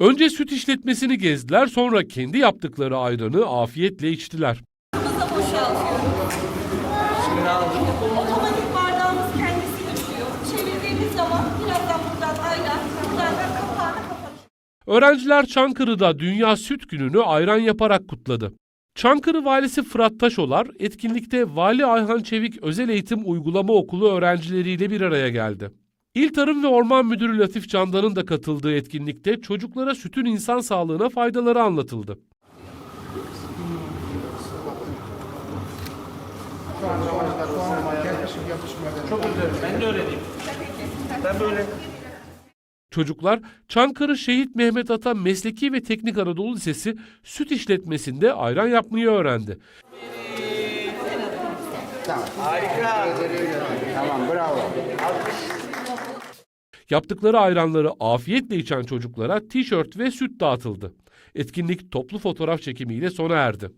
Önce süt işletmesini gezdiler sonra kendi yaptıkları ayranı afiyetle içtiler. Boşaltıyoruz. Otomatik bardağımız kendisi geçiyor. Çevirdiğimiz zaman birazdan buradan ayran, buradan da kapağını. Öğrenciler Çankırı'da Dünya Süt Günü'nü ayran yaparak kutladı. Çankırı Valisi Fırat Taşolar, etkinlikte Vali Ayhan Çevik Özel Eğitim Uygulama Okulu öğrencileriyle bir araya geldi. İl Tarım ve Orman Müdürü Latif Candan'ın da katıldığı etkinlikte çocuklara sütün insan sağlığına faydaları anlatıldı. Çok. Ben de öğreneyim. Ben böyle. Çocuklar Çankırı Şehit Mehmet Ata Mesleki ve Teknik Anadolu Lisesi süt işletmesinde ayran yapmayı öğrendi. Harika. Tamam bravo. Yaptıkları ayranları afiyetle içen çocuklara tişört ve süt dağıtıldı. Etkinlik toplu fotoğraf çekimiyle sona erdi.